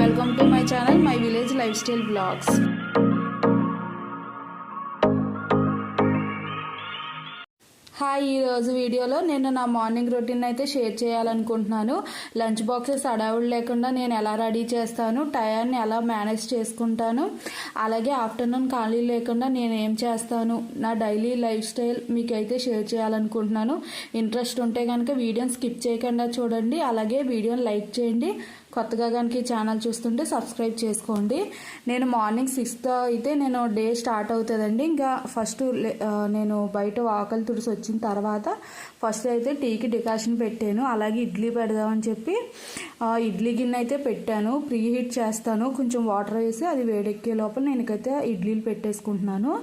Welcome to my channel my village lifestyle vlogs hi ఈరోజు వీడియోలో నేను నా మార్నింగ్ రొటీన్ అయితే షేర్ చేయాలనుకుంటున్నాను. లంచ్ బాక్సెస్ అడావుడు లేకుండా నేను ఎలా రెడీ చేస్తాను టయాన్ని ఎలా మేనేజ్ చేసుకుంటాను అలాగే ఆఫ్టర్నూన్ ఖాళీ లేకుండా నేను ఏం చేస్తాను నా డైలీ లైఫ్ స్టైల్ మీకైతే షేర్ చేయాలనుకుంటున్నాను. ఇంట్రెస్ట్ ఉంటే కనుక వీడియోని స్కిప్ చేయకుండా చూడండి అలాగే వీడియోని లైక్ చేయండి. కొత్తగా కనుక ఈ ఛానల్ చూస్తుంటే సబ్స్క్రైబ్ చేసుకోండి. నేను మార్నింగ్ సిక్స్త్ అయితే నేను డే స్టార్ట్ అవుతుందండి. ఇంకా ఫస్ట్ నేను బయట వాకలు తుడిసి వచ్చిన తర్వాత ఫస్ట్ అయితే టీకి డికాషన్ పెట్టాను. అలాగే ఇడ్లీ పెడదామని చెప్పి ఇడ్లీ గిన్నె అయితే పెట్టాను. ప్రీ హీట్ చేస్తాను. కొంచెం వాటర్ వేసి అది వేడెక్కే లోపల నేనకైతే ఇడ్లీలు పెట్టేసుకుంటున్నాను.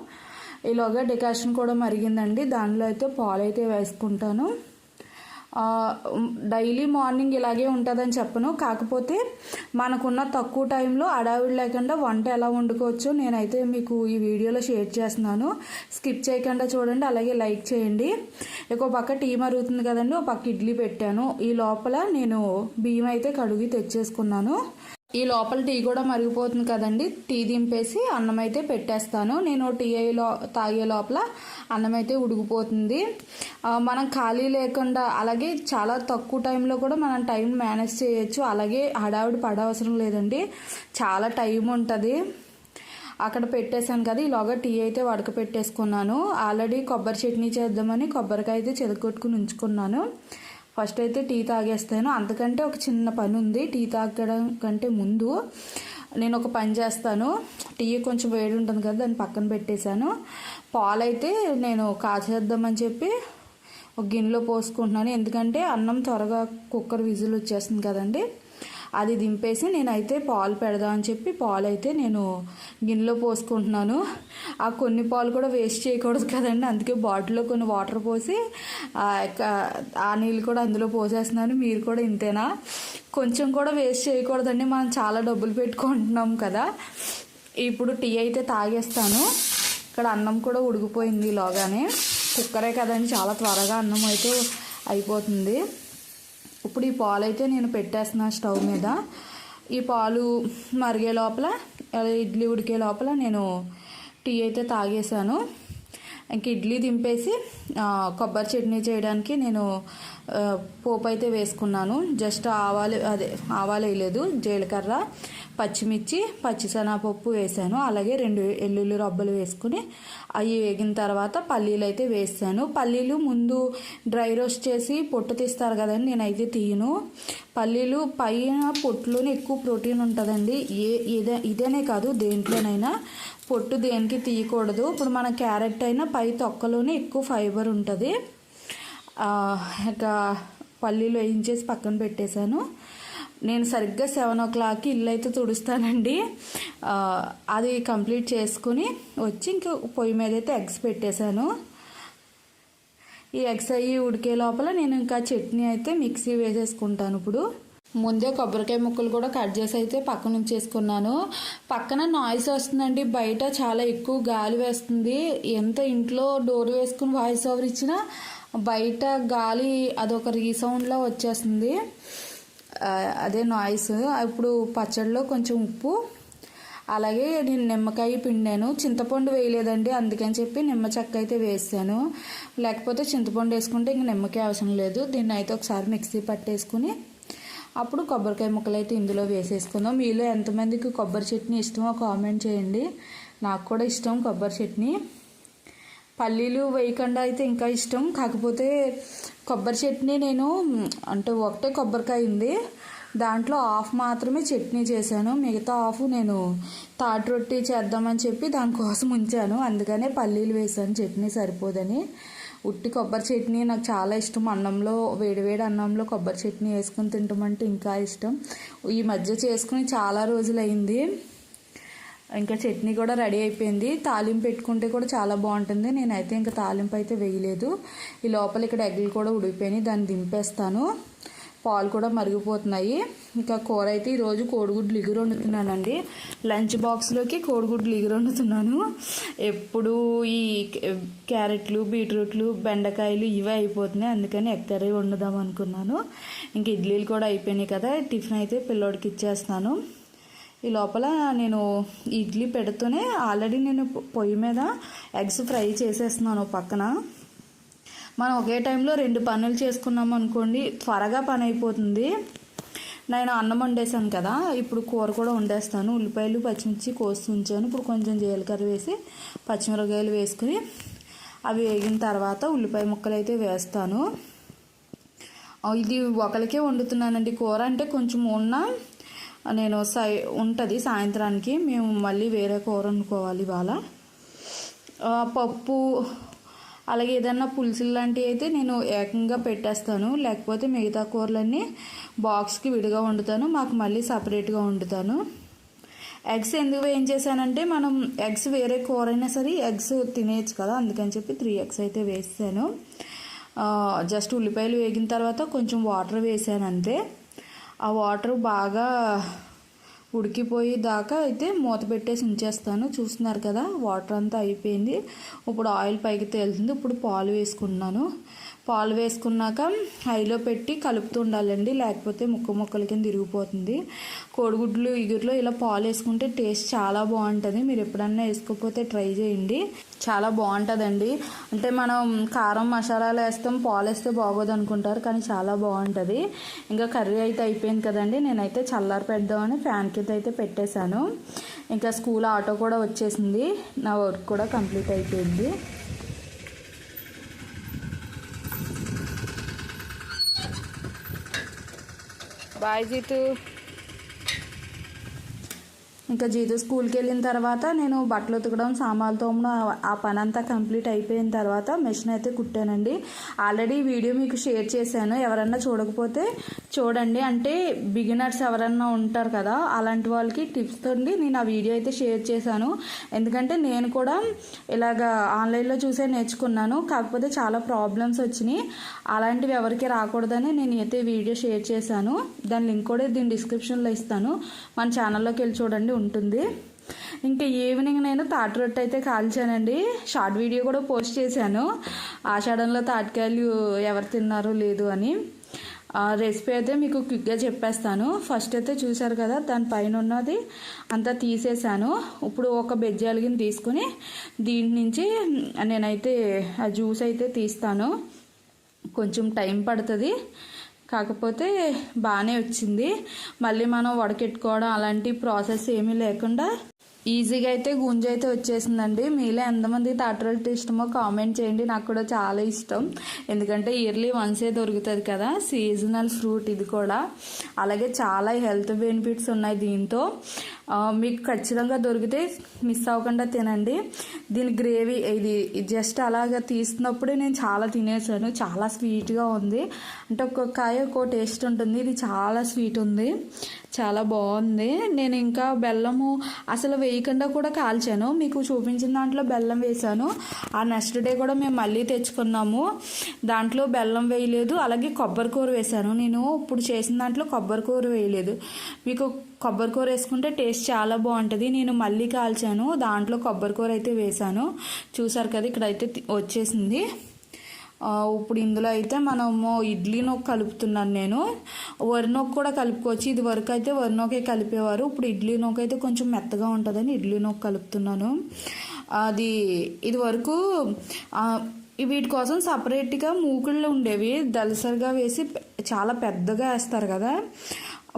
ఇలాగా డికాషన్ కూడా మరిగిందండి. దానిలో అయితే పాలు అయితే వేసుకుంటాను. డైలీ మార్నింగ్ ఇలాగే ఉంటుందని చెప్పను. కాకపోతే మనకున్న తక్కువ టైంలో అడావిడి లేకుండా వంట ఎలా వండుకోవచ్చో నేనైతే మీకు ఈ వీడియోలో షేర్ చేస్తున్నాను. స్కిప్ చేయకుండా చూడండి అలాగే లైక్ చేయండి. ఒక పక్క టీ మరుగుతుంది కదండి ఒక పక్క ఇడ్లీ పెట్టాను. ఈ లోపల నేను బియ్యం అయితే కడుగి తెచ్చేసుకున్నాను. ఈ లోపల టీ కూడా మరిగిపోతుంది కదండి. టీ దింపేసి అన్నం అయితే పెట్టేస్తాను. నేను టీ లో తాగే లోపల అన్నం అయితే ఉడికిపోతుంది మనం ఖాళీ లేకుండా అలాగే చాలా తక్కువ టైంలో కూడా మనం టైం మేనేజ్ చేయొచ్చు. అలాగే హడావిడి పడవసరం లేదండి. చాలా టైం ఉంటుంది. అక్కడ పెట్టేశాను కదా ఈలోగా టీ అయితే వడక పెట్టేసుకున్నాను ఆల్రెడీ కొబ్బరి చట్నీ చేద్దామని కొబ్బరికాయ అయితే చెదకొట్టుకుని ఉంచుకున్నాను. ఫస్ట్ అయితే టీ తాగేస్తాను. అందుకంటే ఒక చిన్న పని ఉంది టీ తాగడం కంటే ముందు నేను ఒక పని చేస్తాను. టీ కొంచెం వేడి ఉంటుంది కదా దాన్ని పక్కన పెట్టేశాను. పాలైతే నేను కాచేద్దామని చెప్పి ఒక గిన్నెలో పోసుకుంటున్నాను. ఎందుకంటే అన్నం త్వరగా కుక్కర్ విజిల్ వచ్చేస్తుంది కదండి. అది దింపేసి నేనైతే పాలు పెడదాం అని చెప్పి పాలు అయితే నేను గిన్నెలో పోసుకుంటున్నాను. ఆ కొన్ని పాలు కూడా వేస్ట్ చేయకూడదు కదండి. అందుకే బాటిల్లో కొన్ని వాటర్ పోసి ఆ నీళ్ళు కూడా అందులో పోసేస్తున్నాను. మీరు కూడా ఇంతేనా? కొంచెం కూడా వేస్ట్ చేయకూడదండి. మనం చాలా డబ్బులు పెట్టుకుంటున్నాం కదా. ఇప్పుడు టీ అయితే తాగేస్తాను. ఇక్కడ అన్నం కూడా ఉడికిపోయింది లోగానే కుక్కరే కదండి. చాలా త్వరగా అన్నం అయితే అయిపోతుంది. ఇప్పుడు ఈ పాలు అయితే నేను పెట్టేస్తున్నా స్టవ్ మీద. ఈ పాలు మరిగే లోపల ఇడ్లీ ఉడికే లోపల నేను టీ అయితే తాగేసాను ఇంక ఇడ్లీ దింపేసి కొబ్బరి చట్నీ చేయడానికి నేను పోపు అయితే వేసుకున్నాను. జస్ట్ ఆవాలు అదే ఆవాలు వేయలేదు జీలకర్ర పచ్చిమిర్చి పచ్చిశనగపప్పు వేసాను. అలాగే రెండు ఎల్లుల్లి రబ్బలు వేసుకుని అవి వేగిన తర్వాత పల్లీలు అయితే వేసాను. పల్లీలు ముందు డ్రై రోస్ట్ చేసి పొట్టు తీస్తారు కదండి నేనైతే తీయను. పల్లీలు పైన పొట్టులోనే ఎక్కువ ప్రోటీన్ ఉంటుందండి. ఏ ఇదే ఇదేనే కాదు దేంట్లోనైనా పొట్టు దేనికి తీయకూడదు. ఇప్పుడు మన క్యారెట్ అయినా పై తొక్కలోనే ఎక్కువ ఫైబర్ ఉంటుంది. ఇక పల్లీలు వేయించేసి పక్కన పెట్టేశాను. నేను సరిగ్గా సెవెన్ ఓ క్లాక్కి ఇల్లు అయితే తుడుస్తానండి. అది కంప్లీట్ చేసుకుని వచ్చి ఇంక పొయ్యి మీద అయితే ఎగ్స్ పెట్టేశాను. ఈ ఎగ్స్ అయ్యి ఉడికే లోపల నేను ఇంకా చట్నీ అయితే మిక్సీ వేసేసుకుంటాను ఇప్పుడు. ముందే కొబ్బరికాయ ముక్కలు కూడా కట్ చేసి అయితే పక్కన ఉంచేసుకున్నాను. పక్కన నాయిస్ వస్తుందండి. బయట చాలా ఎక్కువ గాలి వేస్తుంది. ఎంత ఇంట్లో డోర్ వేసుకుని వాయిస్ ఓవర్ ఇచ్చినా బయట గాలి అదొక రీసౌండ్లో వచ్చేస్తుంది. అదే నాయిస్ ఇప్పుడు పచ్చడిలో కొంచెం ఉప్పు. అలాగే నేను నిమ్మకాయ పిండాను. చింతపండు వేయలేదండి. అందుకని చెప్పి నిమ్మ చెక్క అయితే వేసాను. లేకపోతే చింతపండు వేసుకుంటే ఇంక నిమ్మకాయ అవసరం లేదు. దీన్ని అయితే ఒకసారి మిక్సీ పట్టేసుకుని అప్పుడు కొబ్బరికాయ ముక్కలు అయితే ఇందులో వేసేసుకుందాం. మీలో ఎంతమందికి కొబ్బరి చట్నీ ఇష్టమో కామెంట్ చేయండి. నాకు కూడా ఇష్టం కొబ్బరి చట్నీ. పల్లీలు వేయకుండా అయితే ఇంకా ఇష్టం. కాకపోతే కొబ్బరి చట్నీ నేను అంటే ఒకటే కొబ్బరికాయ ఉంది. దాంట్లో హాఫ్ మాత్రమే చట్నీ చేశాను. మిగతా హాఫ్ నేను తాటి రొట్టి చేద్దామని చెప్పి దానికోసం ఉంచాను. అందుకనే పల్లీలు వేసాను. చట్నీ సరిపోదని. ఉట్టి కొబ్బరి చట్నీ నాకు చాలా ఇష్టం. అన్నంలో వేడివేడి అన్నంలో కొబ్బరి చట్నీ వేసుకుని తింటామంటే ఇంకా ఇష్టం. ఈ మధ్య చేసుకుని చాలా రోజులైంది. ఇంకా చట్నీ కూడా రెడీ అయిపోయింది. తాలింపు పెట్టుకుంటే కూడా చాలా బాగుంటుంది. నేనైతే ఇంకా తాలింపు అయితే వేయలేదు. ఈ లోపల ఇక్కడ ఎగ్గులు కూడా ఉడికిపోయినాయి. దాన్ని దింపేస్తాను. పాలు కూడా మరిగిపోతున్నాయి. ఇంకా కూర అయితే ఈరోజు కోడిగుడ్లు ఇగురు వండుతున్నానండి. లంచ్ బాక్స్లోకి కోడిగుడ్లు ఇగురు వండుతున్నాను. ఎప్పుడు ఈ క్యారెట్లు బీట్రూట్లు బెండకాయలు ఇవే అయిపోతున్నాయి. అందుకని ఎగ్ వండుదాం అనుకున్నాను. ఇంక ఇడ్లీలు కూడా అయిపోయినాయి కదా. టిఫిన్ అయితే పిల్లోడికి ఇచ్చేస్తాను ఈ లోపల నేను ఇడ్లీ పెడుతూనే ఆల్రెడీ నేను పొయ్యి మీద ఎగ్స్ ఫ్రై చేసేస్తున్నాను పక్కన. మనం ఒకే టైంలో రెండు పనులు చేసుకున్నాం అనుకోండి త్వరగా పని అయిపోతుంది. నేను అన్నం వండేసాను కదా ఇప్పుడు కూర కూడా వండేస్తాను. ఉల్లిపాయలు పచ్చిమిర్చి కోసి ఉంచాను. ఇప్పుడు కొంచెం జీలకర్ర వేసి పచ్చిమిరపకాయలు వేసుకుని అవి వేగిన తర్వాత ఉల్లిపాయ ముక్కలు అయితే వేస్తాను. ఇది ఒకరికే వండుతున్నానండి. కూర అంటే కొంచెం ఉన్న నేను సై ఉంటుంది సాయంత్రానికి. మేము మళ్ళీ వేరే కూర వండుకోవాలి ఇవాళ. పప్పు అలాగే ఏదన్నా పులుసులు లాంటివి అయితే నేను ఏకంగా పెట్టేస్తాను. లేకపోతే మిగతా కూరలన్నీ బాక్స్కి విడిగా వండుతాను. మాకు మళ్ళీ సపరేట్గా వండుతాను. ఎగ్స్ ఎందుకు ఏం చేశానంటే మనం ఎగ్స్ వేరే కూర అయినా సరే ఎగ్స్ తినేయచ్చు కదా. అందుకని చెప్పి త్రీ ఎగ్స్ అయితే వేసాను. జస్ట్ ఉల్లిపాయలు వేగిన తర్వాత కొంచెం వాటర్ వేసాను అంతే. ఆ వాటర్ బాగా ఉడికిపోయి దాకా అయితే మూత పెట్టేసి ఉంచేస్తాను. చూస్తున్నారు కదా వాటర్ అంతా అయిపోయింది. ఇప్పుడు ఆయిల్ పైకి తేలుతుంది. ఇప్పుడు పాలు వేసుకున్నాను పాలు వేసుకున్నాక హైలో పెట్టి కలుపుతూ ఉండాలండి. లేకపోతే ముక్క ముక్కల కింద తిరిగిపోతుంది కోడిగుడ్లు ఇగురులో ఇలా పాలు వేసుకుంటే టేస్ట్ చాలా బాగుంటుంది. మీరు ఎప్పుడన్నా వేసుకోకపోతే ట్రై చేయండి. చాలా బాగుంటుందండి. అంటే మనం కారం మసాలాలు వేస్తాం పాలు వేస్తే బాగోదు అనుకుంటారు కానీ చాలా బాగుంటుంది. ఇంకా కర్రీ అయితే అయిపోయింది కదండి. నేనైతే చల్లారి పెడదామని ఫ్యాన్ కింద అయితే పెట్టేశాను. ఇంకా స్కూల్ ఆటో కూడా వచ్చేసింది. నా వర్క్ కూడా కంప్లీట్ అయిపోయింది. బాయ్ జీతు ఇంకా జీతు స్కూల్కి వెళ్ళిన తర్వాత నేను బట్టలు ఉతకడం సామాన్లు తోమడం ఆ పని అంతా కంప్లీట్ అయిపోయిన తర్వాత మెషిన్ అయితే కుట్టానండి. ఆల్రెడీ వీడియో మీకు షేర్ చేశాను. ఎవరన్నా చూడకపోతే చూడండి. అంటే బిగినర్స్ ఎవరన్నా ఉంటారు కదా అలాంటి వాళ్ళకి టిప్స్ తోండి నేను ఆ వీడియో అయితే షేర్ చేశాను. ఎందుకంటే నేను కూడా ఇలాగ ఆన్లైన్లో చూసే నేర్చుకున్నాను. కాకపోతే చాలా ప్రాబ్లమ్స్ వచ్చినాయి. అలాంటివి ఎవరికి రాకూడదని నేను అయితే వీడియో షేర్ చేశాను. దాని లింక్ కూడా దీని డిస్క్రిప్షన్లో ఇస్తాను. మన ఛానల్లోకి వెళ్ళి చూడండి. ఉంటుంది. ఇంకా ఈవినింగ్ నేను తాటి రొట్టె అయితే కాల్చానండి. షార్ట్ వీడియో కూడా పోస్ట్ చేశాను. ఆషాఢంలో తాటికాయలు ఎవరు తిన్నారు లేదు అని. ఆ రెసిపీ అయితే మీకు క్విక్గా చెప్పేస్తాను. ఫస్ట్ అయితే చూశారు కదా దాని పైన ఉన్నది అంతా తీసేసాను ఇప్పుడు ఒక బెజ్జి అలిగిన తీసుకుని దీని నుంచి నేనైతే ఆ జ్యూస్ అయితే తీస్తాను. కొంచెం టైం పడుతుంది. కాకపోతే బాగానే వచ్చింది. మళ్ళీ మనం వడకెట్టుకోవడం అలాంటి ప్రాసెస్ ఏమీ లేకుండా ఈజీగా అయితే గుంజ అయితే వచ్చేసిందండి. మీలో ఎంతమంది తాటరొట్టి ఇష్టమో కామెంట్ చేయండి. నాకు కూడా చాలా ఇష్టం. ఎందుకంటే ఇయర్లీ వన్సే దొరుకుతుంది కదా సీజనల్ ఫ్రూట్ ఇది కూడా. అలాగే చాలా హెల్త్ బెనిఫిట్స్ ఉన్నాయి దీంతో. మీకు ఖచ్చితంగా దొరికితే మిస్ అవ్వకుండా తినండి. దీని గ్రేవీ ఇది జస్ట్ అలాగా తీసినప్పుడే నేను చాలా తినేసాను. చాలా స్వీట్గా ఉంది. అంటే ఒక్కొక్క కాయ ఒక్కో టేస్ట్ ఉంటుంది. ఇది చాలా స్వీట్ ఉంది. చాలా బాగుంది. నేను ఇంకా బెల్లము అసలు వేయకుండా కూడా కాల్చాను. మీకు చూపించిన దాంట్లో బెల్లం వేసాను ఆ నెక్స్ట్ డే కూడా మేము మళ్ళీ తెచ్చుకున్నాము. దాంట్లో బెల్లం వేయలేదు. అలాగే కొబ్బరి కూర వేసాను నేను ఇప్పుడు చేసిన దాంట్లో కొబ్బరి కూర వేయలేదు. మీకు కొబ్బరికూర వేసుకుంటే టేస్ట్ చాలా బాగుంటుంది. నేను మళ్ళీ కాల్చాను. దాంట్లో కొబ్బరికూర అయితే వేసాను చూసారు కదా ఇక్కడైతే వచ్చేసింది. ఇప్పుడు ఇందులో అయితే మనము ఇడ్లీ నొక్కు కలుపుతున్నాను నేను. వరి నొక్కు కూడా కలుపుకోవచ్చు. ఇది వరకు అయితే వరి నొక్కే కలిపేవారు. ఇప్పుడు ఇడ్లీ నొక్కు అయితే కొంచెం మెత్తగా ఉంటుందని ఇడ్లీ నొక్కు కలుపుతున్నాను. అది ఇది వరకు వీటి కోసం సపరేట్గా మూకుళ్ళు ఉండేవి. దలసరిగా వేసి చాలా పెద్దగా వేస్తారు కదా.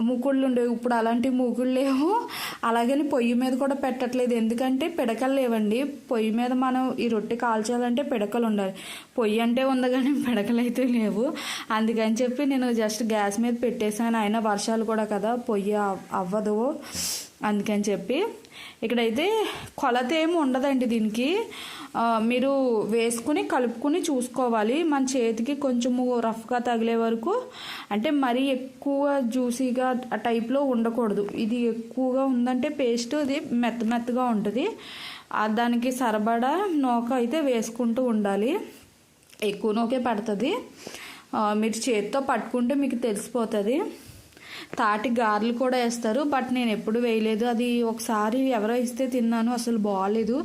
మూకుళ్ళు ఉండేవి ఇప్పుడు అలాంటి మూకుళ్ళు లేవు. అలాగని పొయ్యి మీద కూడా పెట్టట్లేదు. ఎందుకంటే పిడకలు లేవండి. పొయ్యి మీద మనం ఈ రొట్టె కాల్చాలంటే పిడకలు ఉండాలి. పొయ్యి అంటే ఉంది కానీ పిడకలు అయితే లేవు. అందుకని చెప్పి నేను జస్ట్ గ్యాస్ మీద పెట్టేశాను. అయినా వర్షాలు కూడా కదా పొయ్యి అవ్- అవ్వదు. అందుకని చెప్పి ఇక్కడైతే కొలత ఏమి ఉండదండి దీనికి. మీరు వేసుకుని కలుపుకుని చూసుకోవాలి. మన చేతికి కొంచెము రఫ్గా తగిలే వరకు. అంటే మరీ ఎక్కువ జ్యూసీగా ఆ టైప్లో ఉండకూడదు. ఇది ఎక్కువగా ఉందంటే పేస్ట్ ఇది మెత్త మెత్తగా ఉంటుంది. దానికి సరబడా నూక అయితే వేసుకుంటూ ఉండాలి. ఎక్కువ నూకే పడుతుంది. మీరు చేతితో పట్టుకుంటే మీకు తెలిసిపోతుంది. తాటి గారెలు కూడా వేస్తారు బట్ నేను ఎప్పుడు వేయలేదు. అది ఒకసారి ఎవరో ఇస్తే తిన్నాను అసలు బాగాలేదు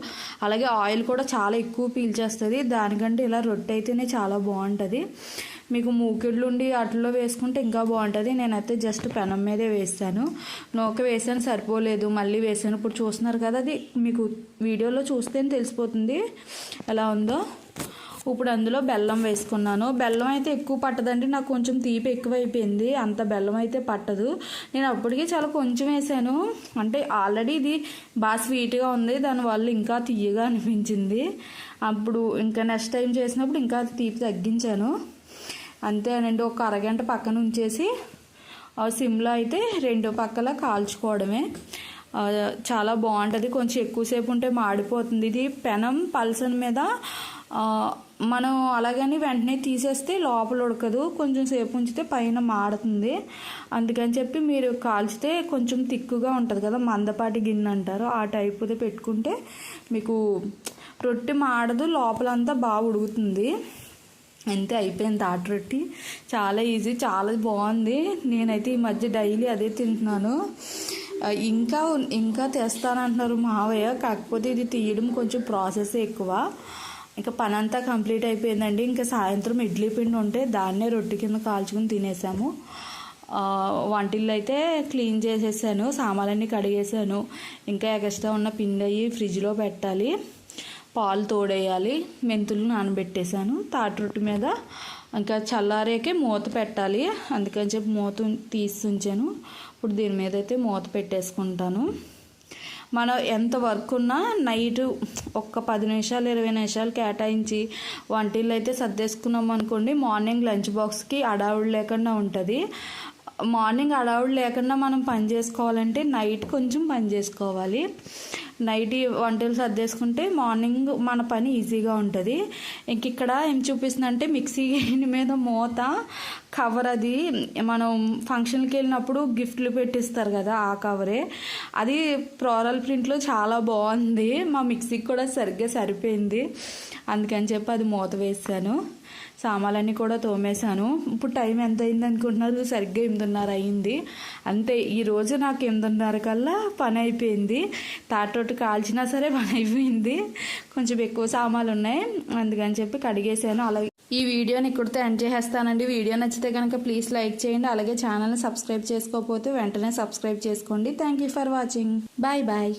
అలాగే ఆయిల్ కూడా చాలా ఎక్కువ పీల్చేస్తుంది. దానికంటే ఇలా రొట్టె అయితేనే చాలా బాగుంటుంది. మీకు మూకిళ్ళు ఉండి వేసుకుంటే ఇంకా బాగుంటుంది. నేనైతే జస్ట్ పెనం మీదే వేసాను నూక వేసాను సరిపోలేదు. మళ్ళీ వేసాను. ఇప్పుడు చూస్తున్నారు కదా అది మీకు వీడియోలో చూస్తేనే తెలిసిపోతుంది. ఎలా ఉందో. ఇప్పుడు అందులో బెల్లం వేసుకున్నాను. బెల్లం అయితే ఎక్కువ పట్టదండి. నాకు కొంచెం తీపి ఎక్కువ అయిపోయింది అంత బెల్లం అయితే పట్టదు. నేను అప్పటికి చాలా కొంచెం వేసాను. అంటే ఆల్రెడీ ఇది బాగా స్వీట్గా ఉంది. దానివల్ల ఇంకా తీయగా అనిపించింది. అప్పుడు ఇంకా నెక్స్ట్ టైం చేసినప్పుడు ఇంకా తీపి తగ్గించాను. అంతేనండి ఒక అరగంట పక్కన ఉంచేసి ఆ సిమ్లో అయితే రెండు పక్కల కాల్చుకోవడమే. చాలా బాగుంటుంది. కొంచెం ఎక్కువసేపు ఉంటే మాడిపోతుంది. ఇది పెనం పల్సన్ మీద మనం అలాగని వెంటనే తీసేస్తే లోపల ఉడకదు. కొంచెం సేపు ఉంచితే పైన మాడుతుంది. అందుకని చెప్పి మీరు కాల్చితే కొంచెం తిక్కుగా ఉంటుంది కదా మందపాటి గిన్నె అంటారు. ఆ టైపుది పెట్టుకుంటే మీకు రొట్టె మాడదు లోపలంతా బాగా ఉడుకుతుంది. అంతే అయిపోయింది తాట రొట్టి. చాలా ఈజీ చాలా బాగుంది. నేనైతే ఈ మధ్య డైలీ అదే తింటున్నాను. ఇంకా ఇంకా తెస్తానంటున్నారు మావయ్య. కాకపోతే ఇది తీయడం కొంచెం ప్రాసెస్ ఎక్కువ. ఇంకా పని అంతా కంప్లీట్ అయిపోయిందండి. ఇంకా సాయంత్రం ఇడ్లీ పిండి ఉంటే దాన్నే రొట్టె కింద కాల్చుకుని తినేసాము. వంటిల్లు అయితే క్లీన్ చేసేసాను సామాన్లన్నీ కడిగేసాను. ఇంకా ఎక్స్ట్రా ఉన్న పిండి అయ్యి ఫ్రిడ్జ్లో పెట్టాలి. పాలు తోడేయాలి. మెంతులు నానబెట్టేశాను తాటి రొట్టె మీద ఇంకా చల్లారేకే మూత పెట్టాలి. అందుకని చెప్పి మూత తీసి ఉంచాను. ఇప్పుడు దీని మీద అయితే మూత పెట్టేసుకుంటాను. మనం ఎంత వర్క్ ఉన్నా నైట్ ఒక్క పది నిమిషాలు ఇరవై నిమిషాలు కేటాయించి వంటిల్లు అయితే సర్దేసుకున్నాం అనుకోండి మార్నింగ్ లంచ్ బాక్స్కి అడావుడు లేకుండా ఉంటుంది. మార్నింగ్ అడావుడు లేకుండా మనం పని చేసుకోవాలంటే నైట్ కొంచెం పని చేసుకోవాలి. నైట్ వంటలు సర్దేసుకుంటే మార్నింగ్ మన పని ఈజీగా ఉంటుంది. ఇంక ఇక్కడ ఏం చూపిస్తుందంటే మిక్సీ మీద మూత కవర్ అది మనం ఫంక్షన్కి వెళ్ళినప్పుడు గిఫ్ట్లు పెట్టిస్తారు కదా ఆ కవరే. అది ప్రోరల్ ప్రింట్లో చాలా బాగుంది. మా మిక్సీకి కూడా సరిగ్గా సరిపోయింది. అందుకని చెప్పి అది మూత వేసాను. సామాన్లన్నీ కూడా తోమేశాను. ఇప్పుడు టైం ఎంత అయింది అనుకుంటున్నారు సరిగ్గా ఎనిమిదిన్నర అయింది. అంతే ఈరోజు నాకు ఎనిమిదిన్నర కల్లా పని అయిపోయింది. తాటోటి కాల్చినా సరే పని అయిపోయింది. కొంచెం ఎక్కువ సామాన్లు ఉన్నాయి. అందుకని చెప్పి కడిగేసాను అలాగే ఈ వీడియోని ఇక్కడితో ఎండ్ చేసేస్తానండి. వీడియో నచ్చితే కనుక ప్లీజ్ లైక్ చేయండి. అలాగే ఛానల్ని సబ్స్క్రైబ్ చేసుకోకపోతే వెంటనే సబ్స్క్రైబ్ చేసుకోండి. Thank you for watching. Bye bye.